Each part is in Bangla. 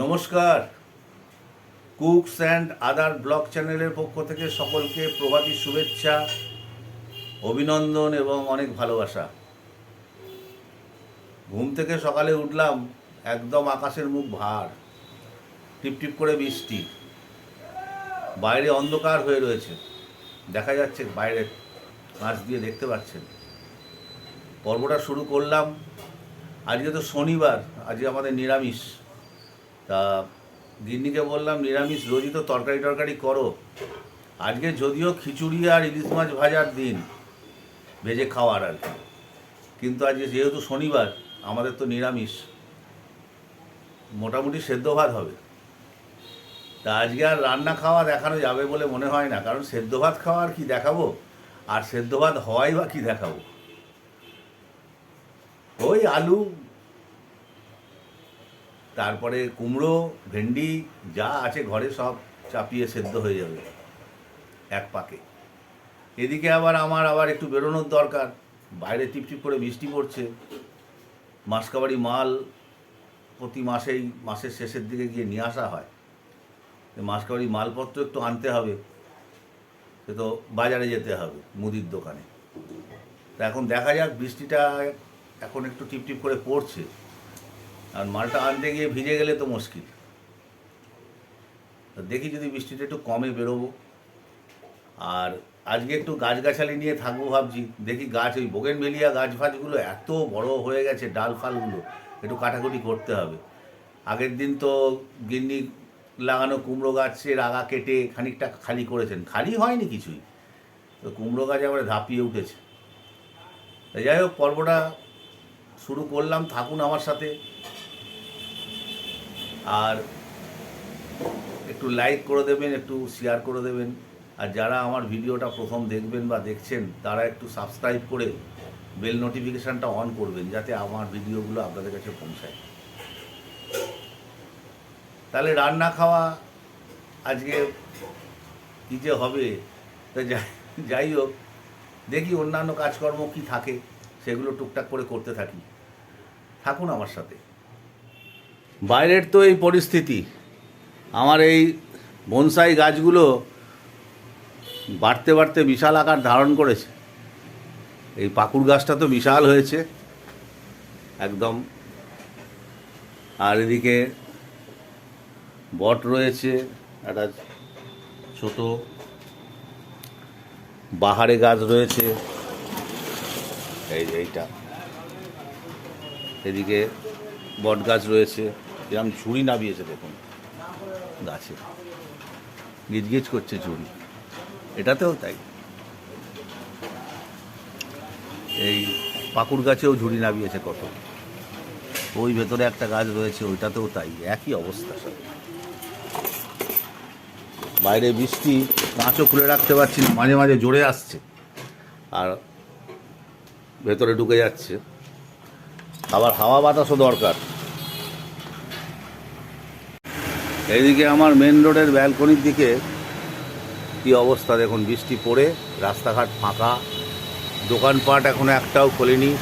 নমস্কার। কুকস অ্যান্ড আদার ব্লগ চ্যানেলের পক্ষ থেকে সকলকে প্রভাতী শুভেচ্ছা, অভিনন্দন এবং অনেক ভালোবাসা। ঘুম থেকে সকালে উঠলাম, একদম আকাশের মুখ ভার টিপটিপ করে বৃষ্টি। বাইরে অন্ধকার হয়ে রয়েছে, দেখা যাচ্ছে বাইরে কাঁচ দিয়ে দেখতে পাচ্ছেন। পর্বটা শুরু করলাম, আজকে তো শনিবার, আজকে আমাদের নিরামিষ। তা গিন্নিকে বললাম, নিরামিষ রোজই তো তরকারি টরকারি করো। আজকে যদিও খিচুড়ি আর ইলিশ মাছ ভাজার দিন, ভেজে খাওয়ার আর কি। কিন্তু আজকে যেহেতু শনিবার, আমাদের তো নিরামিষ। মোটামুটি সেদ্ধ ভাত হবে। তা আজকে আর রান্না খাওয়া দেখানো যাবে বলে মনে হয় না, কারণ সেদ্ধ ভাত খাওয়া আর কি দেখাবো? আর সেদ্ধ ভাত হওয়াই বা কি দেখাবো? ওই আলু তারপরে কুমড়ো, ভেন্ডি, যা আছে ঘরে সব চাপিয়ে সেদ্ধ হয়ে যাবে এক পাকে। এদিকে আবার আমার আবার একটু বেরোনোর দরকার। বাইরে টিপটিপ করে বৃষ্টি পড়ছে। মাসকাবাড়ি মাল প্রতি মাসেই, মাসের শেষের দিকে গিয়ে নিয়ে আসা হয়। মাসকাবাড়ি মালপত্র একটু আনতে হবে। সে তো বাজারে যেতে হবে, মুদির দোকানে। তা এখন দেখা যাক, বৃষ্টিটা এখন একটু টিপটিপ করে পড়ছে। আর মালটা আনতে গিয়ে ভিজে গেলে তো মুশকিল। দেখি যদি বৃষ্টিটা একটু কমে বেরোবো। আর আজকে একটু গাছগাছালি নিয়ে থাকব ভাবছি। দেখি গাছ, ওই বোগেন ভেলিয়া গাছ ফাছগুলো এত বড় হয়ে গেছে ডাল ফালগুলো একটু কাটাকুটি করতে হবে। আগের দিন তো গিন্নি লাগানো কুমড়ো গাছের আগা কেটে খানিকটা খালি করেছেন। খালি হয়নি কিছুই। তো কুমড়ো গাছ আবার ধাপিয়ে উঠেছে। যাই হোক, পর্বটা শুরু করলাম, থাকুন আমার সাথে। আর একটু লাইক করে দেবেন, একটু শেয়ার করে দেবেন। আর যারা আমার ভিডিওটা প্রথম দেখবেন বা দেখছেন, তারা একটু সাবস্ক্রাইব করে বেল নোটিফিকেশানটা অন করবেন, যাতে আমার ভিডিওগুলো আপনাদের কাছে পৌঁছায়। তাহলে রান্না খাওয়া আজকে কী যে হবে, তা যাই হোক, দেখি অন্যান্য কাজকর্ম কি থাকে, সেগুলো টুকটাক করে করতে থাকি। থাকুন আমার সাথে। বাইরের তো এই পরিস্থিতি। আমার এই বনসাই গাছগুলো বাড়তে বাড়তে বিশাল আকার ধারণ করেছে। এই পাকুড় গাছটা তো বিশাল হয়েছে, একদম। আর এদিকে বট রয়েছে, একটা ছোট বাহারে গাছ রয়েছে। এই যে এইটা। এদিকে বট গাছ রয়েছে। এরকম ঝুড়ি নামিয়েছে দেখুন। গাছে। গিজগিজ করছে ঝুড়ি। এটাতেও তাই। এই পাকুড় গাছেও ঝুড়ি নামিয়েছে কত। ওই ভেতরে একটা গাছ রয়েছে, ওইটাতেও তাই। একই অবস্থা সব। বাইরে বৃষ্টি কাঁচও খুলে রাখতে পারছি না, মাঝে মাঝে জোরে আসছে। আর ভেতরে ঢুকে যাচ্ছে। আবার হাওয়া বাতাসও দরকার। এইদিকে আমার মেন রোডের ব্যালকনির দিকে কি অবস্থা দেখুন, বৃষ্টি পড়ে, রাস্তাঘাট ফাঁকা, দোকানপাট এখনও একটাও খোলেনি।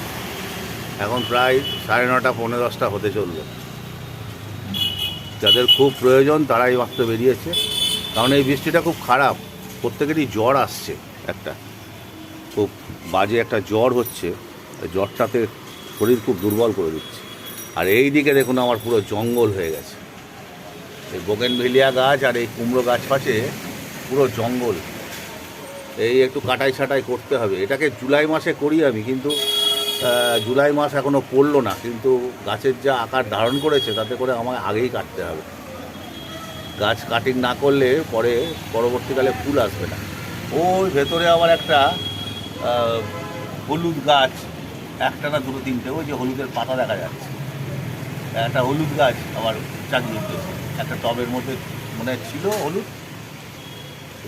এখন প্রায় সাড়ে নটা, পৌনে দশটা হতে চলবে যাদের খুব প্রয়োজন তারাই মাত্র বেরিয়েছে। কারণ এই বৃষ্টিটা খুব খারাপ, প্রত্যেকেরই জ্বর আসছে একটা। খুব বাজে একটা জ্বর হচ্ছে জ্বরটাতে শরীর খুব দুর্বল করে দিচ্ছে। আর এই দিকে দেখুন আমার পুরো জঙ্গল হয়ে গেছে। এই বোগেনভেলিয়া গাছ আর এই কুমড়ো গাছ পাশে পুরো জঙ্গল। এই একটু কাটাই ছাটাই করতে হবে। এটাকে জুলাই মাসে করি আমি, কিন্তু জুলাই মাস এখনও পড়ল না। কিন্তু গাছের যা আকার ধারণ করেছে, তাতে করে আমায় আগেই কাটতে হবে। গাছ কাটিং না করলে পরে পরবর্তীকালে ফুল আসবে না। ওই ভেতরে আবার একটা হলুদ গাছ একটা না দুটো তিনটে, ওই যে হলুদের পাতা দেখা যাচ্ছে। একটা হলুদ গাছ আবার চাকরি উঠেছে একটা টবের মধ্যে মনে ছিল হলুদ।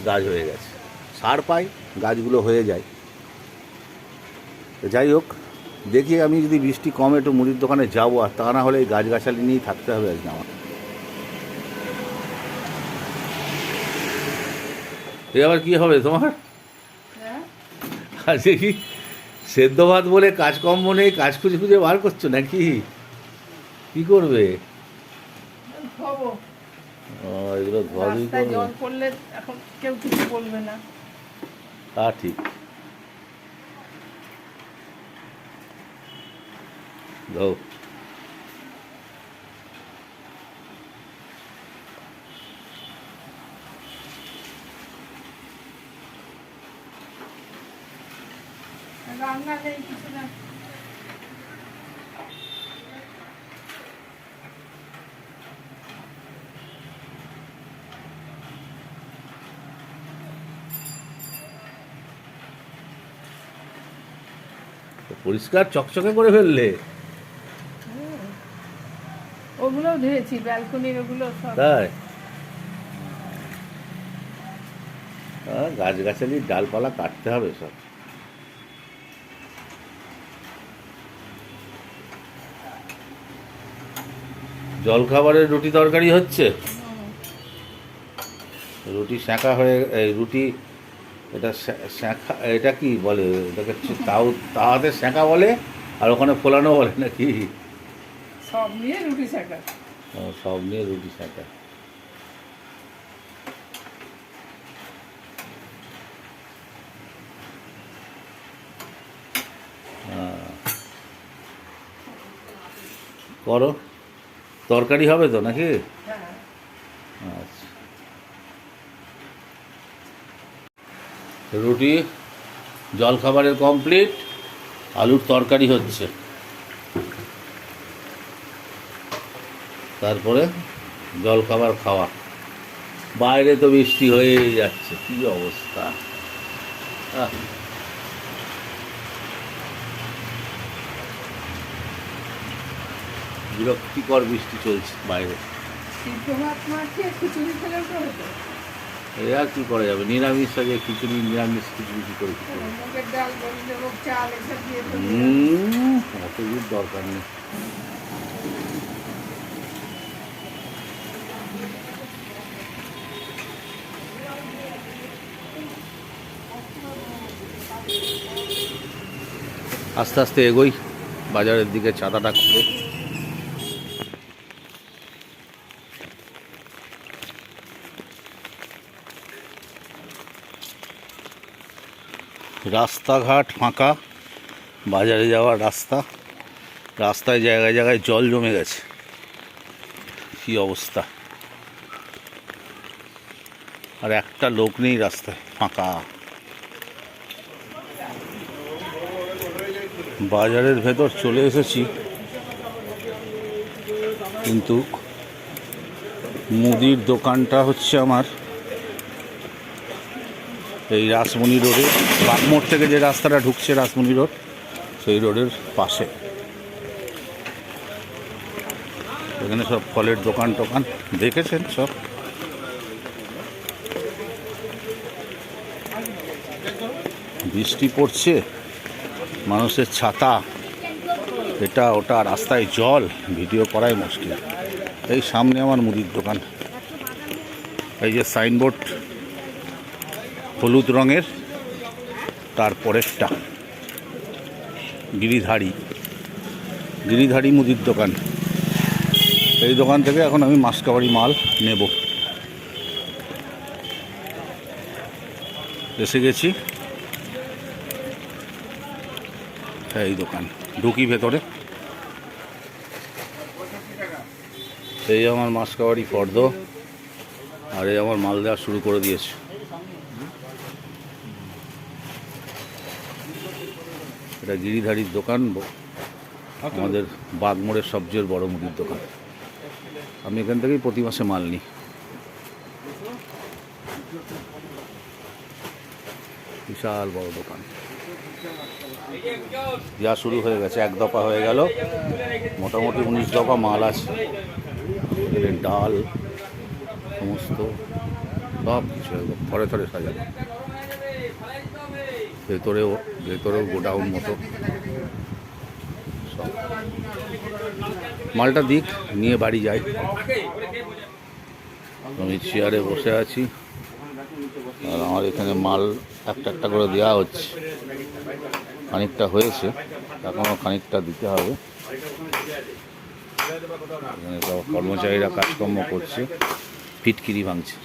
গাছ হয়ে গেছে। সার পাই, গাছগুলো হয়ে যায়। যাই হোক, দেখি আমি যদি বৃষ্টি কমে একটু মুদির দোকানে যাব, আর তা না হলে এই গাছগাছালি নিয়েই থাকতে হবে আজকে আমার। এ আবার কি হবে তোমার? আজকে কি সেদ্ধ ভাত বলে কাজকর্ম নেই, কাজ খুঁজে খুঁজে বার করছ নাকি? কি করবে? ধোবো। এগুলো ধোয়াধুয়ি করবে জল পড়লে এখন কেউ কিছু বলবে না। তা ঠিক। ধো। রান্না নেই কিছু না। পরিষ্কার চকচকে করে ফেললে। ওগুলোও ধুয়েছি ব্যালকনির ওগুলো সব। তাই? আহ, গাছগাছালির ডালপালা কাটতে হবে সব। জলখাবারের রুটি তরকারি হচ্ছে? রুটি শাঁকা হয়ে এই রুটি এটা শাঁখা এটা কি বলে? এটাকে তাও তাহাতে শাঁকা বলে আর ওখানে ফোলানো বলে নাকি? সব নিয়ে রুটি ও, সব নিয়ে রুটি হ্যাঁ। করো। তরকারি হবে তো নাকি হ্যাঁ আচ্ছা রুটি, জলখাবারের কমপ্লিট আলুর তরকারি হচ্ছে। তারপরে জলখাবার খাওয়া। বাইরে তো বৃষ্টি হয়েই যাচ্ছে, কি অবস্থা। বিরক্তিকর বৃষ্টি চলছে বাইরে। তো হতো এ আর কি করা যাবে? নিরামিষ আগে খিচুড়ি নিরামিষ খিচুড়ি কি করে হুম, অত কিছু দরকার নেই। আস্তে আস্তে এগোই বাজারের দিকে ছাতাটা খুলে। রাস্তাঘাট ফাঁকা, বাজারে যাওয়ার রাস্তা, রাস্তায় জায়গায় জায়গায় জল জমে গেছে। কি অবস্থা? আর একটা লোক নেই রাস্তায়, ফাঁকা। বাজারের ভেতর চলে এসেছি, কিন্তু মুদির দোকানটা হচ্ছে আমার। এই রাসমণি রোডে বাগমোড় থেকে যে রাস্তাটা ঢুকছে রাসমণি রোড, সেই রোডের পাশে। এখানে সব ফলের দোকান টোকান দেখেছেন সব? বৃষ্টি পড়ছে, মানুষের ছাতা, এটা ওটা রাস্তায় জল, ভিডিও করাই মুশকিল। এই সামনে আমার মুদির দোকান। এই যে সাইনবোর্ড হলুদ রঙের, তারপরেরটা গিরিধারী। গিরিধারী মুদির দোকান। এই দোকান থেকে এখন আমি মাসকাবারি মাল নেব। এসে গেছি। হ্যাঁ এই দোকান, ঢুকি ভেতরে। এই আমার মাসকাবাড়ি ফর্দ আর এই আমার মাল দেওয়া শুরু করে দিয়েছে। এটা গিরিধারীর দোকান আমাদের বাগমোড়ের সবচেয়ে বড় মুদির দোকান। আমি এখান থেকেই প্রতি মাসে মাল নিই। বিশাল বড় দোকান। দেওয়া শুরু হয়ে গেছে এক দফা হয়ে গেল। মোটামুটি উনিশ দফা মাল আছে। ডাল সমস্ত সব কিছু থরে থরে সাজানো। ভেতরেও ভেতরেও গোডাউন মতো। মালটা দিক, নিয়ে বাড়ি যাই। আমি চেয়ারে বসে আছি। আর আমার এখানে মাল একটা একটা করে দেওয়া হচ্ছে। খানিকটা হয়েছে, এখনও খানিকটা দিতে হবে। এখানে সব কর্মচারীরা কাজকর্ম করছে, ফিটকিরি ভাঙছে।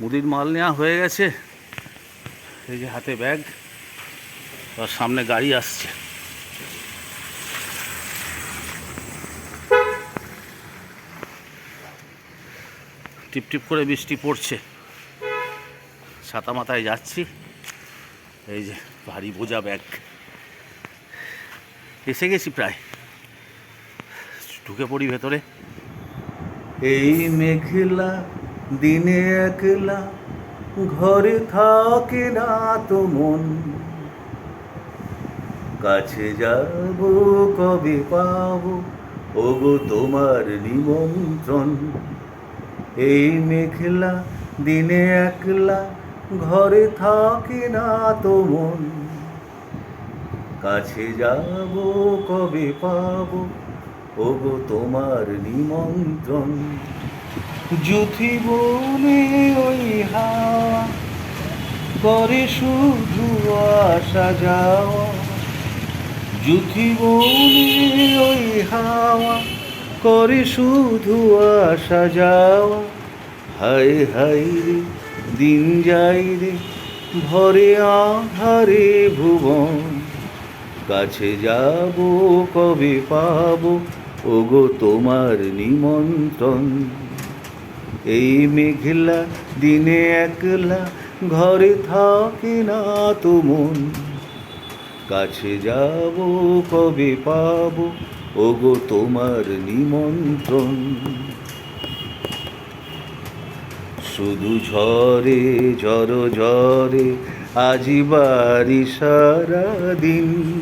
মুদির মাল নেওয়া হয়ে গেছে। এই যে হাতে ব্যাগ, আর সামনে গাড়ি আসছে। টিপ টিপ করে বৃষ্টি পড়ছে। ছাতা মাথায় যাচ্ছি। এই যে ভারী বোঝা ব্যাগ। এসে গেছি প্রায়। ঢুকে পড়ি ভেতরে। এই মেঘলা দিনে একলা ঘরে থাকে না তো মন। কাছে যাব কবে পাবো? ওগো তোমার নিমন্ত্রণ। এই মেঘলা দিনে একলা ঘরে থাকে না তো মন। কাছে যাব কবে পাবো? ওগো তোমার নিমন্ত্রণ। জুথি বনে ওই হাওয়া করে শুধু আসা যাওয়া। বনে ওই হাওয়া করে শুধু আসা যাওয়া। হায় হায় রে, দিন যাই রে, ভরে আহারে ভুবন। কাছে যাব, কবে পাবো, ওগো তোমার নিমন্ত্রণ। এই মেঘলা দিনে একলা ঘরে থাকে না তো মন। কাছে যাব, কবে পাবো? ওগো তোমার নিমন্ত্রণ। শুধু ঝরে ঝড় ঝরে আজি বাড়ি সারাদিন।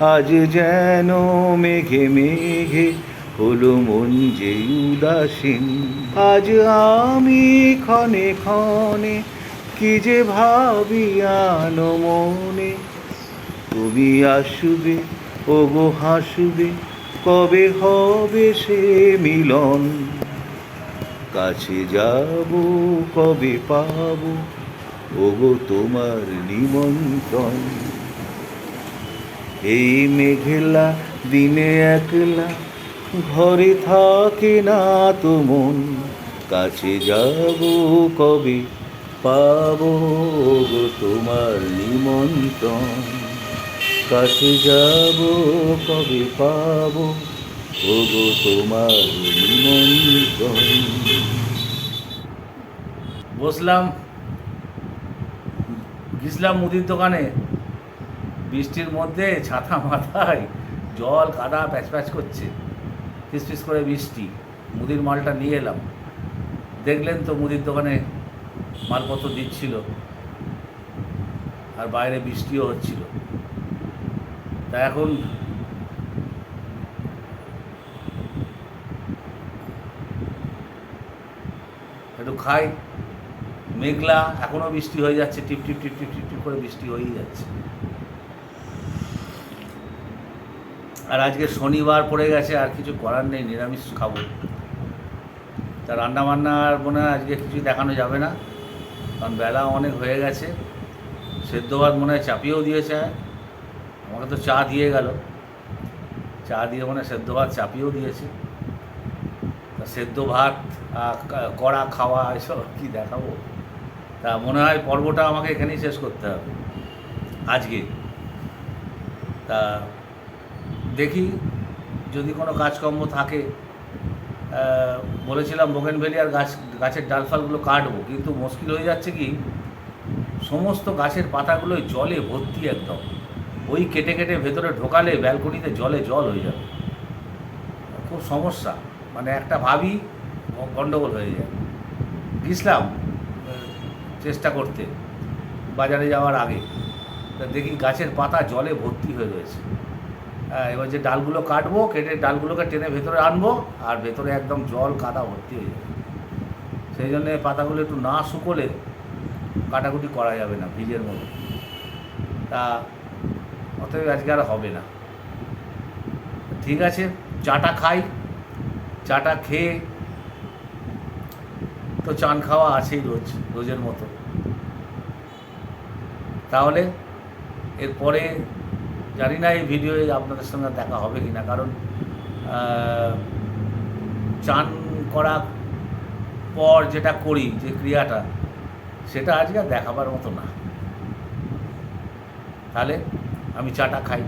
আজ যেন মেঘে মেঘে হলো মন যে উদাসীন। আজ আমি ক্ষণে ক্ষণে কি যে ভাবি আনো মনে তুমি আসবে ওগো হাসবে কবে হবে সে মিলন? কাছে যাব কবে পাবো ওগো তোমার নিমন্ত্রণ? এই মেঘলা দিনে একলা ঘরে থাকে না তো মন, কাছে যাব কবে পাবো তোমার নিমন্ত্রণ? কাছে যাব কবে পাবো ওগো তোমার নিমন্ত্রণ? বসলাম। গেছিলাম মুদির দোকানে। বৃষ্টির মধ্যে ছাতা মাথায় জল কাদা প্যাচ প্যাচ করছে। ফিস ফিস করে বৃষ্টি মুদির মালটা নিয়ে এলাম। দেখলেন তো মুদির দোকানে মালপত্র দিচ্ছিল আর বাইরে বৃষ্টিও হচ্ছিল। তা এখন একটু খাই। মেঘলা, এখনও বৃষ্টি হয়ে যাচ্ছে, টিপ টিপ টিপ টিপ টিপ টিপ করে বৃষ্টি হয়েই যাচ্ছে। আর আজকে শনিবার পড়ে গেছে, আর কিছু করার নেই, নিরামিষ খাব। তা রান্না বান্না আর মনে হয় আজকে কিছু দেখানো যাবে না, কারণ বেলা অনেক হয়ে গেছে। সেদ্ধ ভাত মনে হয় চাপিয়েও দিয়েছে, আমাকে তো চা দিয়ে গেল। চা দিয়ে মনে হয় সেদ্ধ ভাত চাপিয়েও দিয়েছে। তা সেদ্ধ ভাত কড়া খাওয়া, এসব কি দেখাবো। তা মনে হয় পর্বটা আমাকে এখানেই শেষ করতে হবে, আজকে। তা দেখি যদি কোনো কাজকর্ম থাকে বলেছিলাম বোগেনভেলিয়ার গাছ, গাছের ডালফালগুলো কাটবো, কিন্তু মুশকিল হয়ে যাচ্ছে কি, সমস্ত গাছের পাতাগুলোই জলে ভর্তি একদম। ওই কেটে কেটে ভেতরে ঢোকালে ব্যালকনিতে জলে জল হয়ে যাবে। খুব সমস্যা মানে একটা ভাবি গ- গন্ডগোল হয়ে যায়। গেছিলাম চেষ্টা করতে, বাজারে যাওয়ার আগে। তা দেখি গাছের পাতা জলে ভর্তি হয়ে রয়েছে। এবার যে ডালগুলো কাটবো, কেটে ডালগুলোকে টেনে ভেতরে আনব, আর ভেতরে একদম জল কাদা ভর্তি হয়ে যাবে। সেই জন্যে পাতাগুলো একটু না শুকোলে কাটাকুটি করা যাবে না ভিজের মধ্যে তা অতএব আজকে আর হবে না। ঠিক আছে, চাটা খাই, চাটা খেয়ে তো চান খাওয়া আছেই রোজ, রোজের মতো। তাহলে এরপরে জানি না এই ভিডিওয়ে আপনাদের সঙ্গে দেখা হবে কি না কারণ চান করা পর যেটা করি, যে ক্রিয়াটা, সেটা আজকে দেখাবার মতো না। তাহলে আমি চাটা খাই।